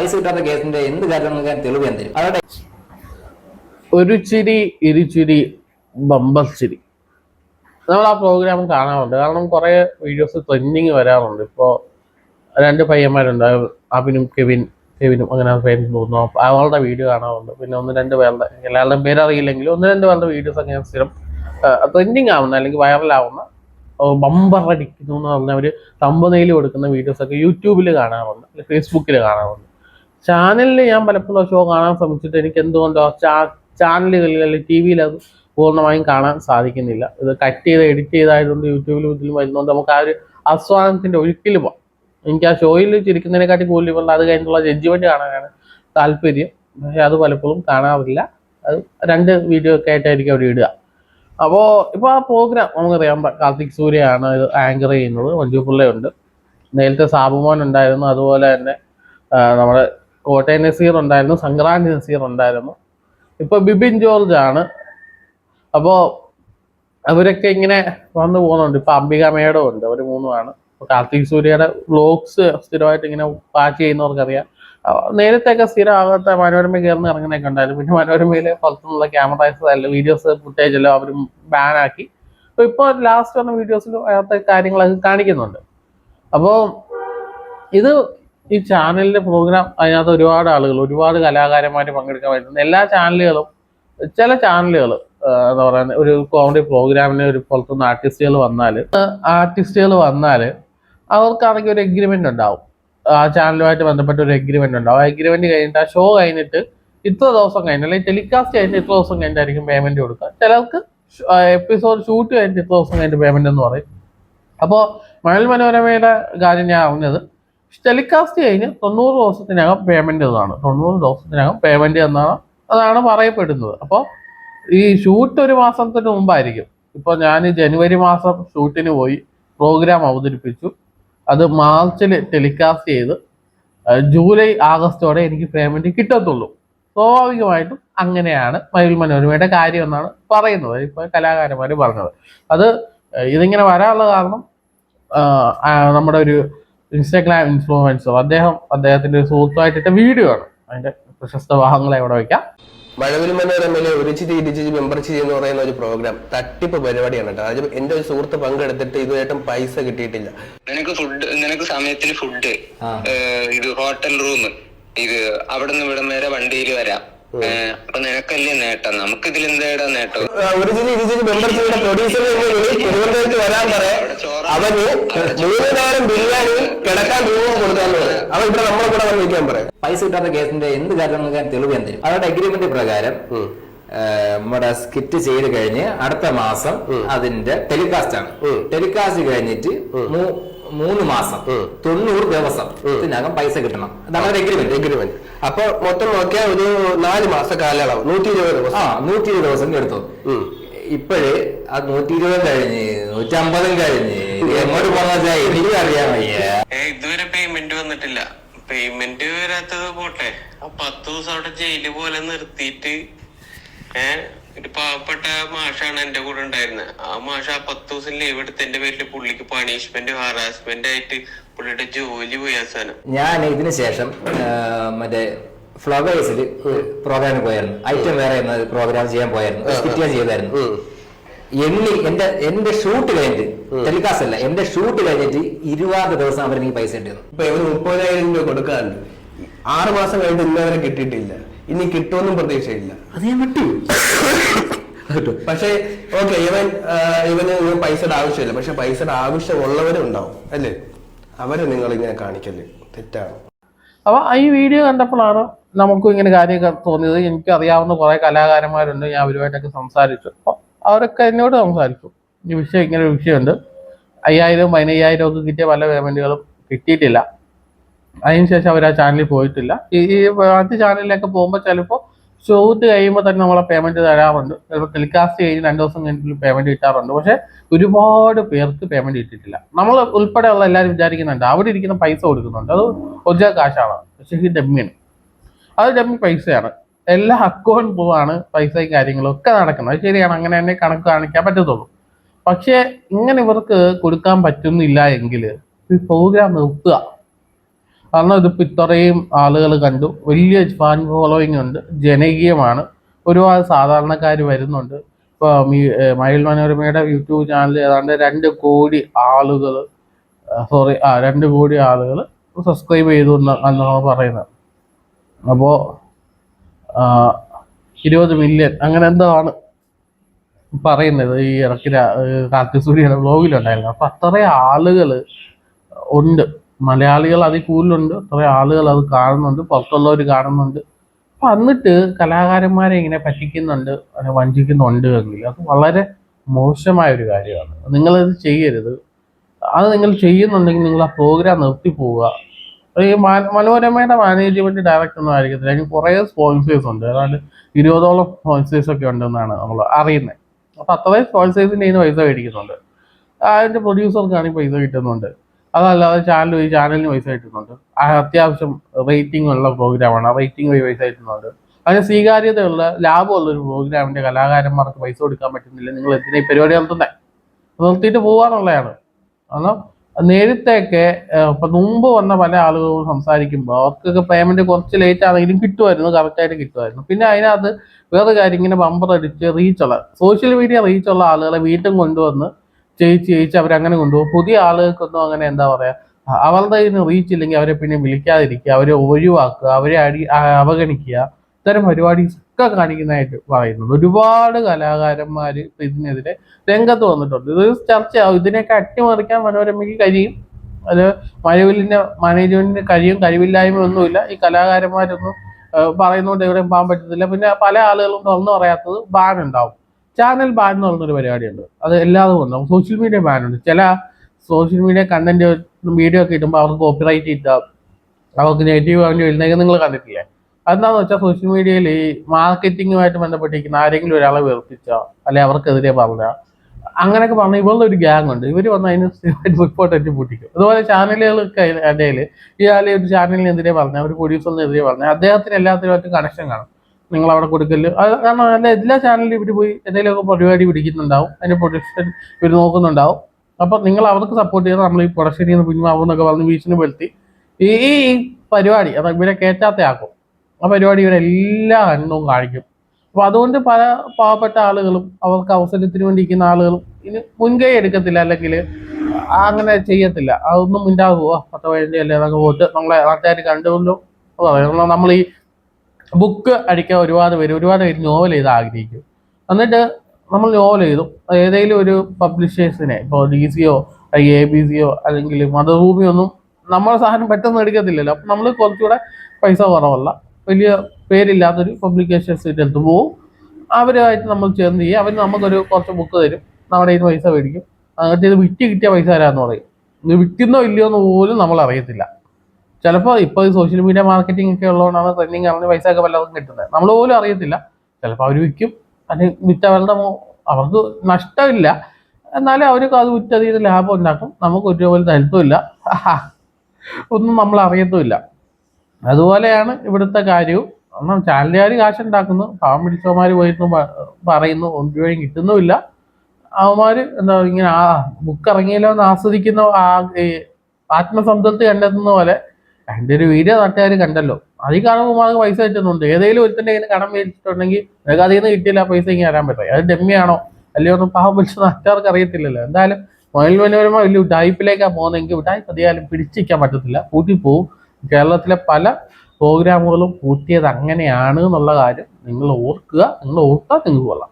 പൈസ കിട്ടാത്ത കേസിന്റെ എന്ത് ഞാൻ തെളിവ് ഞാൻ തരും. അവരുടെ ഒരു ചിരി ഇരുചിരി ബമ്പർ ചിരി. നമ്മൾ ആ പ്രോഗ്രാം കാണാറുണ്ട്. കാരണം കുറേ വീഡിയോസ് ട്രെൻഡിങ് വരാറുണ്ട്. ഇപ്പോൾ രണ്ട് പയ്യന്മാരുണ്ട്. അഭിനും കെവിൻ കെവിനും അങ്ങനെ പേര് തോന്നുന്നു. അവളുടെ വീഡിയോ കാണാറുണ്ട്. പിന്നെ ഒന്ന് രണ്ട് പേരുടെ എല്ലാവരുടെയും പേര് അറിയില്ലെങ്കിലും ഒന്ന് രണ്ട് പേരുടെ വീഡിയോസ് അങ്ങനെ സ്ഥിരം ട്രെൻഡിങ് ആവുന്ന അല്ലെങ്കിൽ വൈറലാവുന്ന ബമ്പർ അടിക്കുന്നു എന്ന് പറഞ്ഞ അവർ തമ്പനയിൽ കൊടുക്കുന്ന വീഡിയോസ് ഒക്കെ യൂട്യൂബിൽ കാണാറുണ്ട്. ഫേസ്ബുക്കിൽ കാണാറുണ്ട്. ചാനലിൽ ഞാൻ പലപ്പോഴും ഷോ കാണാൻ ശ്രമിച്ചിട്ട് എനിക്ക് എന്തുകൊണ്ടോ ചാനലുകളിൽ അല്ലെങ്കിൽ ടി വിയിൽ അത് പൂർണമായും കാണാൻ സാധിക്കുന്നില്ല. ഇത് കട്ട് ചെയ്ത് എഡിറ്റ് ചെയ്തായതുകൊണ്ട് യൂട്യൂബിലും ഇതിലും വരുന്നതുകൊണ്ട് നമുക്ക് ആ ഒരു ആസ്വാദനത്തിന്റെ ഒഴുക്കിൽ പോകാം എനിക്ക് ആ ഷോയിൽ ചിരിക്കുന്നതിനെക്കാട്ടി കൂടുതൽ ഇപ്പം അത് കഴിഞ്ഞുള്ള ജഡ്ജ്മെന്റ് കാണാനാണ് താല്പര്യം. പക്ഷേ അത് പലപ്പോഴും കാണാറില്ല. അത് രണ്ട് വീഡിയോ ഒക്കെ ആയിട്ടായിരിക്കും അവിടെ ഇടുക. അപ്പോൾ ഇപ്പോൾ ആ പ്രോഗ്രാം നമുക്കറിയാം കാർത്തിക് സൂര്യയാണ് ഇത് ആങ്കർ ചെയ്യുന്നത്. മഞ്ജു പിള്ളയുണ്ട്. നേരത്തെ സാബുമോൻ ഉണ്ടായിരുന്നു. അതുപോലെ തന്നെ നമ്മുടെ കോട്ടയം നസീർ ഉണ്ടായിരുന്നു സംക്രാന്തി നസീർ ഉണ്ടായിരുന്നു. ഇപ്പൊ ബിബിൻ ജോർജ് ആണ്. അപ്പോ അവരൊക്കെ ഇങ്ങനെ വന്നു പോകുന്നുണ്ട്. ഇപ്പൊ അംബിക മേഡം ഉണ്ട് അവർ മൂന്നുമാണ് ഇപ്പൊ കാർത്തിക് സൂര്യയുടെ വ്ലോഗ്സ് സ്ഥിരമായിട്ട് ഇങ്ങനെ വാച്ച് ചെയ്യുന്നവർക്കറിയാം. നേരത്തെ നേരത്തെയൊക്കെ സ്ഥിരമാകാത്ത മനോരമ കയറുന്ന ഇറങ്ങുന്നൊക്കെ ഉണ്ടായിരുന്നു. പിന്നെ മനോരമയിൽ പുറത്തുനിന്നുള്ള ക്യാമറൈസ് അല്ല വീഡിയോസ് ഫുട്ടേജ് എല്ലാം അവർ ബാനാക്കി അപ്പൊ ഇപ്പോൾ ലാസ്റ്റ് വന്ന വീഡിയോസിൽ അകത്തെ കാര്യങ്ങളൊക്കെ കാണിക്കുന്നുണ്ട്. അപ്പോൾ ഇത് ഈ ചാനലിന്റെ പ്രോഗ്രാം അതിനകത്ത് ഒരുപാട് ആളുകൾ ഒരുപാട് കലാകാരന്മാർ പങ്കെടുക്കാൻ പറ്റുന്ന എല്ലാ ചാനലുകളും ചില ചാനലുകൾ എന്താ പറയുക ഒരു കോമഡി പ്രോഗ്രാമിന് ഒരു പുറത്തുനിന്ന് ആർട്ടിസ്റ്റുകൾ വന്നാൽ ആർട്ടിസ്റ്റുകൾ വന്നാൽ അവർക്കാണെങ്കിൽ ഒരു എഗ്രിമെന്റ് ഉണ്ടാവും. ആ ചാനലുമായിട്ട് ബന്ധപ്പെട്ട ഒരു എഗ്രിമെന്റ് ഉണ്ടാവും. ആ എഗ്രിമെന്റ് കഴിഞ്ഞിട്ട് ആ ഷോ കഴിഞ്ഞിട്ട് ഇത്ര ദിവസം കഴിഞ്ഞ് അല്ലെങ്കിൽ ടെലികാസ്റ്റ് കഴിഞ്ഞിട്ട് ഇത്ര ദിവസം കഴിഞ്ഞിട്ടായിരിക്കും പേയ്മെന്റ് കൊടുക്കുക. ചിലർക്ക് എപ്പിസോഡ് ഷൂട്ട് കഴിഞ്ഞിട്ട് ഇത്ര ദിവസം കഴിഞ്ഞിട്ട് പേയ്മെന്റ് എന്ന് പറയും. അപ്പോൾ മഴൽ മനോരമയുടെ കാര്യം ഞാൻ അറിഞ്ഞത് ടെലികാസ്റ്റ് കഴിഞ്ഞ് തൊണ്ണൂറ് ദിവസത്തിനകം പേയ്മെന്റ് എന്നാണ് തൊണ്ണൂറ് ദിവസത്തിനകം പേയ്മെന്റ് എന്നാണ് അതാണ് പറയപ്പെടുന്നത്. അപ്പോൾ ഈ ഷൂട്ട് ഒരു മാസത്തിന് മുമ്പായിരിക്കും. ഇപ്പോൾ ഞാൻ ജനുവരി മാസം ഷൂട്ടിന് പോയി പ്രോഗ്രാം അവതരിപ്പിച്ചു. അത് മാർച്ചിൽ ടെലികാസ്റ്റ് ചെയ്ത് ജൂലൈ ആഗസ്റ്റോടെ എനിക്ക് പേയ്മെന്റ് കിട്ടത്തുള്ളൂ. സ്വാഭാവികമായിട്ടും അങ്ങനെയാണ് മയിൽ മനോരമയുടെ കാര്യം എന്നാണ് പറയുന്നത്. ഇപ്പോൾ കലാകാരന്മാർ പറഞ്ഞത്. അത് ഇതിങ്ങനെ വരാനുള്ള കാരണം നമ്മുടെ ഒരു ഇൻസ്റ്റാഗ്രാം ഇൻഫ്ലുവൻസർ അദ്ദേഹം അദ്ദേഹത്തിന്റെ ഒരു സുഹൃത്തുമായിട്ടിട്ട വീഡിയോ ആണ്. അതിന്റെ പ്രശസ്ത ഭാഗങ്ങളെ അവിടെ വെക്കാം? മഴവിൽ മനോരമയിലെ ഒരു ചിരി ഇടിച്ചിരി മെമ്പർ ചിരി എന്ന് പറയുന്ന ഒരു പ്രോഗ്രാം തട്ടിപ്പ് പരിപാടിയാണ് കേട്ടോ. അതായത് എന്റെ ഒരു സുഹൃത്ത് പങ്കെടുത്തിട്ട് ഇതുവായിട്ടും പൈസ കിട്ടിയിട്ടില്ല. നിനക്ക് ഫുഡ് നിനക്ക് സമയത്തിന് ഫുഡ് ഇത് ഹോട്ടൽ റൂം ഇത് അവിടെ നിന്ന് ഇവിടം വരെ വണ്ടിയിൽ വരാം. അപ്പൊ നിനക്കല്ലേ നേട്ടം? നമുക്ക് ഇതിൽ എന്താ നേട്ടം ചിരി ഇടിച്ചിരി മെമ്പർ ചിരിയുടെ പ്രൊഡ്യൂസർ തിരുവനന്തപുരത്ത് വരാൻ പറയാം. അവന് മൂന്ന് നേരം ബിരിയാണിയും കിടക്കാൻ രൂപം കൊടുക്കാന്ന് അവൻ ഇവിടെ നമ്മളെ കൂടെ വന്ന് നിൽക്കാൻ പറയാം. പൈസ കിട്ടാത്ത കേസിന്റെ എന്ത് കാര്യം ഞാൻ തെളിവ് ഞാൻ തരും. അവരുടെ അഗ്രിമെന്റ് പ്രകാരം നമ്മുടെ സ്കിറ്റ് ചെയ്ത് കഴിഞ്ഞ് അടുത്ത മാസം അതിന്റെ ടെലികാസ്റ്റ് ആണ്. ടെലികാസ്റ്റ് കഴിഞ്ഞിട്ട് മൂന്ന് മാസം തൊണ്ണൂറ് ദിവസം ഇതിനകം പൈസ കിട്ടണം. അതാണ് അഗ്രിമെന്റ് അഗ്രിമെന്റ് എഗ്രിമെന്റ് അപ്പൊ മൊത്തം നോക്കിയാൽ ഒരു നാല് മാസ കാലയളവ്. നൂറ്റി ഇരുപത് ദിവസം. ആ നൂറ്റി ഇരുപത് ദിവസം എടുത്തു. ഇപ്പോഴേ ആ നൂറ്റി ഇരുപതും കഴിഞ്ഞ് നൂറ്റമ്പതും കഴിഞ്ഞ്. എങ്ങോട്ട് പോകാൻ എനിക്ക് അറിയാൻ വയ്യ. ഇതുവരെ പേയ്മെന്റ് വന്നിട്ടില്ല. പേയ്മെന്റ് വരാത്തത് പോട്ടെ. ആ പത്ത് ദിവസം അവിടെ ജയിൽ പോലെ നിർത്തിയിട്ട് ഏ ഒരു പാവപ്പെട്ട മാഷാണ് എന്റെ കൂടെ ഉണ്ടായിരുന്നത് ആ മാഷ ആ പത്ത് ദിവസം ലീവ് എടുത്ത് എന്റെ പേരിൽ പുള്ളിക്ക് പണിഷ്മെന്റ് ഹാറാസ്മെന്റ് ആയിട്ട് പുള്ളിയുടെ ജോലി പോയി അവസാനം ഞാൻ ഇതിന് ശേഷം മറ്റേ ഫ്ലവേഴ്സിൽ പ്രോഗ്രാമിന് പോയായിരുന്നു. ഐറ്റം വേറെ പ്രോഗ്രാം ചെയ്യാൻ പോയായിരുന്നു. സ്കിറ്റ് ഞാൻ ചെയ്തായിരുന്നു. എണ്ണി എന്റെ എന്റെ ഷൂട്ട് കഴിഞ്ഞിട്ട് ടെലികാസ്റ്റ് അല്ല എന്റെ ഷൂട്ട് കഴിഞ്ഞിട്ട് ഇരുപത് ദിവസം അവർ എനിക്ക് പൈസ ഇട്ടിരുന്നു. ഇപ്പൊ മുപ്പതിനായിരം രൂപ കൊടുക്കാറുണ്ട്. ആറ് മാസം കഴിഞ്ഞിട്ട് ഇന്നവരെ കിട്ടിയിട്ടില്ല. ഇനി കിട്ടുമെന്നും പ്രതീക്ഷയില്ല. അത് ഞാൻ വിട്ടു. പക്ഷേ ഓക്കെ ഇവൻ ഇവന് പൈസയുടെ ആവശ്യമില്ല. പക്ഷെ പൈസയുടെ ആവശ്യമുള്ളവരും ഉണ്ടാവും അല്ലേ? അവരെ നിങ്ങൾ ഇങ്ങനെ കാണിക്കൽ. തെറ്റാണ്. അപ്പൊ ഈ വീഡിയോ കണ്ടപ്പോഴാണ് നമുക്കും ഇങ്ങനെ കാര്യമൊക്കെ തോന്നിയത്. എനിക്ക് അറിയാവുന്ന കുറെ കലാകാരന്മാരുണ്ട്. ഞാൻ അവരുമായിട്ടൊക്കെ സംസാരിച്ചു. അപ്പൊ അവരൊക്കെ എന്നോട് സംസാരിച്ചു. ഈ വിഷയം ഇങ്ങനെ ഒരു വിഷയമുണ്ട്. അയ്യായിരം പതിനയ്യായിരം ഒക്കെ കിട്ടിയ പല പേയ്മെന്റുകളും കിട്ടിയിട്ടില്ല. അതിനുശേഷം അവർ ആ ചാനലിൽ പോയിട്ടില്ല. ഈ ആദ്യ ചാനലിലേക്ക് പോകുമ്പോൾ ചിലപ്പോൾ ഷൂട്ട് കഴിയുമ്പോൾ തന്നെ നമ്മളെ പേയ്മെന്റ് തരാറുണ്ട്. ചിലപ്പോൾ ടെലികാസ്റ്റ് കഴിഞ്ഞ് രണ്ട് ദിവസം കഴിഞ്ഞിട്ട് പേയ്മെന്റ് കിട്ടാറുണ്ട്. പക്ഷെ ഒരുപാട് പേർക്ക് പേയ്മെന്റ് കിട്ടിയിട്ടില്ല. നമ്മൾ ഉൾപ്പെടെയുള്ള എല്ലാവരും വിചാരിക്കുന്നുണ്ട്. അവിടെ ഇരിക്കുന്ന പൈസ കൊടുക്കുന്നുണ്ട്. അത് ഒറിജിനൽ കാശാണ് പക്ഷെ ഈ ഡമ്മിയാണ് അത് ഡമ്മി പൈസയാണ്. എല്ലാ അക്കൗണ്ട് പോവാണ് പൈസയും കാര്യങ്ങളും ഒക്കെ നടക്കുന്നത്. അത് ശരിയാണ്. അങ്ങനെ തന്നെ കണക്ക് കാണിക്കാൻ പറ്റത്തുള്ളൂ. പക്ഷേ ഇങ്ങനെ ഇവർക്ക് കൊടുക്കാൻ പറ്റുന്നില്ല എങ്കിൽ ഈ പ്രോഗ്രാം നിർത്തുക. കാരണം ഇതിപ്പോൾ ഇത്രയും ആളുകൾ കണ്ടു. വലിയ ഫാൻ ഫോളോയിങ് ഉണ്ട്. ജനകീയമാണ്. ഒരുപാട് സാധാരണക്കാർ വരുന്നുണ്ട്. ഇപ്പോൾ മയിൽ മനോരമയുടെ യൂട്യൂബ് ചാനൽ ഏതാണ്ട് രണ്ട് കോടി ആളുകൾ സോറി ആ രണ്ട് കോടി ആളുകൾ സബ്സ്ക്രൈബ് ചെയ്തു എന്ന് എന്നാണ് പറയുന്നത്. അപ്പോൾ ഇരുപത് മില്യൺ അങ്ങനെ എന്തോ ആണ് പറയുന്നത് ഈ ഇടയ്ക്ക് കാർത്തിസൂര്യയുടെ ബ്ലോഗിലുണ്ടായിരുന്നു അപ്പം അത്രയും ആളുകൾ ഉണ്ട്. മലയാളികൾ അതിൽ കൂടുതലുണ്ട്. കുറെ ആളുകൾ അത് കാണുന്നുണ്ട്. പുറത്തുള്ളവർ കാണുന്നുണ്ട്. അപ്പം എന്നിട്ട് കലാകാരന്മാരെ ഇങ്ങനെ പറ്റിക്കുന്നുണ്ട് അങ്ങനെ വഞ്ചിക്കുന്നുണ്ട് എങ്കിൽ അത് വളരെ മോശമായ ഒരു കാര്യമാണ്. നിങ്ങളത് ചെയ്യരുത്. അത് നിങ്ങൾ ചെയ്യുന്നുണ്ടെങ്കിൽ നിങ്ങൾ ആ പ്രോഗ്രാം നിർത്തി പോവുക. ഈ മനോരമയുടെ മാനേജ്മെന്റ് ഡയറക്ടർ ഒന്നും ആയിരിക്കത്തില്ല. അതിന് കുറേ സ്പോൺസേഴ്സ് ഉണ്ട്. അതായത് ഇരുപതോളം സ്പോൺസേഴ്സ് ഒക്കെ ഉണ്ടെന്നാണ് നമ്മൾ അറിയുന്നത്. അപ്പൊ അത്രയും സ്പോൺസേഴ്സിന്റെ കയ്യിൽ നിന്ന് പൈസ മേടിക്കുന്നുണ്ട്. അതിന്റെ പ്രൊഡ്യൂസർക്കാണ് ഈ പൈസ കിട്ടുന്നുണ്ട്. അതല്ലാതെ ചാനൽ വഴി ചാനലിന് പൈസ കിട്ടുന്നുണ്ട് അത്യാവശ്യം റേറ്റിംഗ് ഉള്ള പ്രോഗ്രാമാണ് റേറ്റിംഗ് വഴി പൈസ കിട്ടുന്നുണ്ട് അതിന് സ്വീകാര്യതയുള്ള ലാഭമുള്ള ഒരു പ്രോഗ്രാമിന്റെ കലാകാരന്മാർക്ക് പൈസ കൊടുക്കാൻ പറ്റുന്നില്ല. നിങ്ങൾ എന്തിനാ ഈ പരിപാടി നടത്തുന്നത് നിർത്തിയിട്ട് പോവാന്നുള്ളതാണ്. കാരണം നേരത്തെയൊക്കെ ഇപ്പൊ മുമ്പ് വന്ന പല ആളുകളും സംസാരിക്കുമ്പോൾ അവർക്കൊക്കെ പേയ്മെന്റ് കുറച്ച് ലേറ്റ് ആണെങ്കിലും കിട്ടുമായിരുന്നു. കറക്റ്റായിട്ട് കിട്ടുമായിരുന്നു. പിന്നെ അതിനകത്ത് വേറെ കാര്യം ഇങ്ങനെ ബമ്പർ അടിച്ച് റീച്ചുള്ള സോഷ്യൽ മീഡിയ റീച്ചുള്ള ആളുകളെ വീണ്ടും കൊണ്ടുവന്ന് ചെയ്യിച്ച് ചെയ്യിച്ച് അവരങ്ങനെ കൊണ്ടുപോകും. പുതിയ ആളുകൾക്കൊന്നും അങ്ങനെ എന്താ പറയാ? അ- അവരുടെ ഇതിന് റീച്ച് ഇല്ലെങ്കിൽ അവരെ പിന്നെ വിളിക്കാതിരിക്കുക അവരെ ഒഴിവാക്കുക അവരെ അടി അവഗണിക്കുക. ഇത്തരം പരിപാടി ഒക്കെ കാണിക്കുന്നതായിട്ട് പറയുന്നുണ്ട്. ഒരുപാട് കലാകാരന്മാര് ഇതിനെതിരെ രംഗത്ത് വന്നിട്ടുണ്ട്. ഇത് ചർച്ചയാവും ഇതിനെയൊക്കെ അട്ടിമറിക്കാൻ മനോരമയ്ക്ക് കഴിയും. അത് മഴവിലിന്റെ മാനേജ്മെന്റിന് കഴിയും കഴിവില്ലായ്മ ഒന്നുമില്ല ഈ കലാകാരന്മാരൊന്നും പറയുന്നോണ്ട് എവിടെയും പോകാൻ പറ്റത്തില്ല. പിന്നെ പല ആളുകളും തുറന്നു പറയാത്തത് ബാൻ ഉണ്ടാവും ചാനൽ ബാൻ എന്ന് പറഞ്ഞൊരു പരിപാടിയുണ്ട്. അത് എല്ലാതും ഉണ്ടാവും സോഷ്യൽ മീഡിയ ബാൻ ഉണ്ട്. ചില സോഷ്യൽ മീഡിയ കണ്ടന്റ് വീഡിയോ ഒക്കെ ഇടുമ്പോൾ അവർക്ക് കോപ്പിറൈറ്റ് ഇട്ടാം അവർക്ക് നെഗറ്റീവ് ആവേണ്ടി വരുന്നതൊക്കെ നിങ്ങൾ കണ്ടിട്ടില്ലേ? അതെന്താന്ന് വെച്ചാൽ സോഷ്യൽ മീഡിയയിൽ ഈ മാർക്കറ്റിങ്ങുമായിട്ട് ബന്ധപ്പെട്ടിരിക്കുന്ന ആരെങ്കിലും ഒരാളെ വെറുപ്പിച്ചോ അല്ലെ അവർക്കെതിരെ പറഞ്ഞ അങ്ങനെയൊക്കെ പറഞ്ഞ ഇവളുടെ ഒരു ഗ്യാങ് ഉണ്ട്. ഇവർ വന്ന് അതിന് റിപ്പോർട്ട് അടിച്ച് പൊട്ടിക്കും. അതുപോലെ ചാനലുകൾക്ക് ഇടയിൽ ഇയാൾ ഒരു ചാനലിനെതിരെ പറഞ്ഞ ഒരു പ്രൊഡ്യൂസറിനെതിരെ പറഞ്ഞ അദ്ദേഹത്തിന് എല്ലാത്തിനുമായിട്ട് കണക്ഷൻ കാണും. നിങ്ങൾ അവിടെ കൊടുക്കൽ കാരണം അല്ല എല്ലാ ചാനലിലും ഇവർ പോയി എന്തെങ്കിലുമൊക്കെ പരിപാടി പിടിക്കുന്നുണ്ടാവും. അതിന്റെ പ്രൊഡക്ഷൻ ഇവർ നോക്കുന്നുണ്ടാവും. അപ്പൊ നിങ്ങൾ അവർക്ക് സപ്പോർട്ട് ചെയ്ത് നമ്മൾ ഈ പ്രൊഡക്ഷനിൽ നിന്ന് പിന്മാവും എന്നൊക്കെ പറഞ്ഞ് വീശിന് ഈ ഈ പരിപാടി അതായത് ഇവരെ കയറ്റാത്തയാക്കും ആ പരിപാടി ഇവരെ എല്ലാ എണ്ണവും കാണിക്കും. അപ്പൊ അതുകൊണ്ട് പല പാവപ്പെട്ട ആളുകളും അവർക്ക് അവസരത്തിന് വേണ്ടി ഇരിക്കുന്ന ആളുകളും ഇനി മുൻകൈ എടുക്കത്തില്ല. അല്ലെങ്കിൽ അങ്ങനെ ചെയ്യത്തില്ല. അതൊന്നും ഉണ്ടാകുമോ പത്ത് പതിനഞ്ച് അല്ലേ അതൊക്കെ പോയിട്ട് നമ്മളെ നാട്ടുകാർ കണ്ടുകൊണ്ടും നമ്മൾ ഈ ബുക്ക് അടിക്കാൻ ഒരുപാട് പേര് ഒരുപാട് പേര് നോവൽ ചെയ്ത് ആഗ്രഹിക്കും. എന്നിട്ട് നമ്മൾ നോവൽ എഴുതും ഏതെങ്കിലും ഒരു പബ്ലിഷേഴ്സിനെ ഇപ്പോൾ ഡി സിയോ അല്ലെങ്കിൽ എ ബി സിയോ അല്ലെങ്കിൽ മതഭൂമിയൊന്നും നമ്മളെ സാധനം പെട്ടെന്ന് എടുക്കത്തില്ലല്ലോ. അപ്പം നമ്മൾ കുറച്ചുകൂടെ പൈസ കുറവല്ല വലിയ പേരില്ലാത്തൊരു പബ്ലിക്കേഷൻസിന്റെ അടുത്ത് പോവും. അവരുമായിട്ട് നമ്മൾ ചേർന്ന് ചെയ്യുക അവർ നമുക്കൊരു കുറച്ച് ബുക്ക് തരും. നമ്മുടെ കയ്യിൽ പൈസ മേടിക്കും. എന്നിട്ട് ഇത് വിറ്റ് കിട്ടിയ പൈസ തരാമെന്ന് പറയും. വിൽക്കുന്നോ ഇല്ലയോ എന്ന് പോലും നമ്മൾ അറിയത്തില്ല. ചിലപ്പോൾ ഇപ്പോൾ സോഷ്യൽ മീഡിയ മാർക്കറ്റിംഗ് ഒക്കെ ഉള്ളതുകൊണ്ടാണ് ട്രെൻഡിങ് അറിഞ്ഞ് പൈസ ഒക്കെ വല്ലതും കിട്ടുന്നത്. നമ്മൾ പോലും അറിയത്തില്ല. ചിലപ്പോൾ അവർ വിൽക്കും. അത് വിറ്റവരുടെ അവർക്ക് നഷ്ടമില്ല. എന്നാലും അവർക്ക് അത് വിറ്റതീത് ലാഭം ഉണ്ടാക്കും. നമുക്ക് ഒരു രൂപ തരുത്തുമില്ല ഒന്നും നമ്മൾ അറിയത്തുമില്ല അതുപോലെയാണ് ഇവിടുത്തെ കാര്യവും. കാരണം ചാനലുകാർ കാശുണ്ടാക്കുന്നു. പാവം പിടിച്ചവന്മാർ പോയിരുന്നു പറയുന്നു ഒരു കിട്ടുന്നുമില്ല. അവന്മാർ എന്താ ഇങ്ങനെ ആ ബുക്ക് ഇറങ്ങിയല്ലോ എന്ന് ആസ്വദിക്കുന്ന ആത്മസംതൃപ്തി കണ്ടെത്തുന്ന പോലെ എന്റെ ഒരു വീഡിയോ നാട്ടുകാർ കണ്ടല്ലോ. അതിൽ കാണുമ്പോൾ മാർക്ക് പൈസ കിട്ടുന്നുണ്ട്. ഏതെങ്കിലും ഒരുത്തന്റെ കയ്യിൽ കടം മേടിച്ചിട്ടുണ്ടെങ്കിൽ നിങ്ങൾക്ക് അതിൽ നിന്ന് കിട്ടിയില്ല പൈസ ഇങ്ങനെ തരാൻ പറ്റില്ല. അത് ഡെമ്മിയാണോ? അല്ലയോ ഒന്നും പാവം പിടിച്ച നാട്ടുകാർക്ക് അറിയത്തില്ലല്ലോ. എന്തായാലും മൊയൽ മനോരമ വലിയ ഉടായ്പിലേക്കാണ് പോകുന്നതെങ്കിൽ ഉടായ്പ അധികാരം പിടിച്ചിരിക്കാൻ പറ്റത്തില്ല. പൂട്ടിപ്പോവും കേരളത്തിലെ പല പ്രോഗ്രാമുകളും പൂട്ടിയത് അങ്ങനെയാണ് എന്നുള്ള കാര്യം നിങ്ങൾ ഓർക്കുക. നിങ്ങൾ ഓർത്താൽ നിങ്ങൾക്ക് കൊള്ളാം.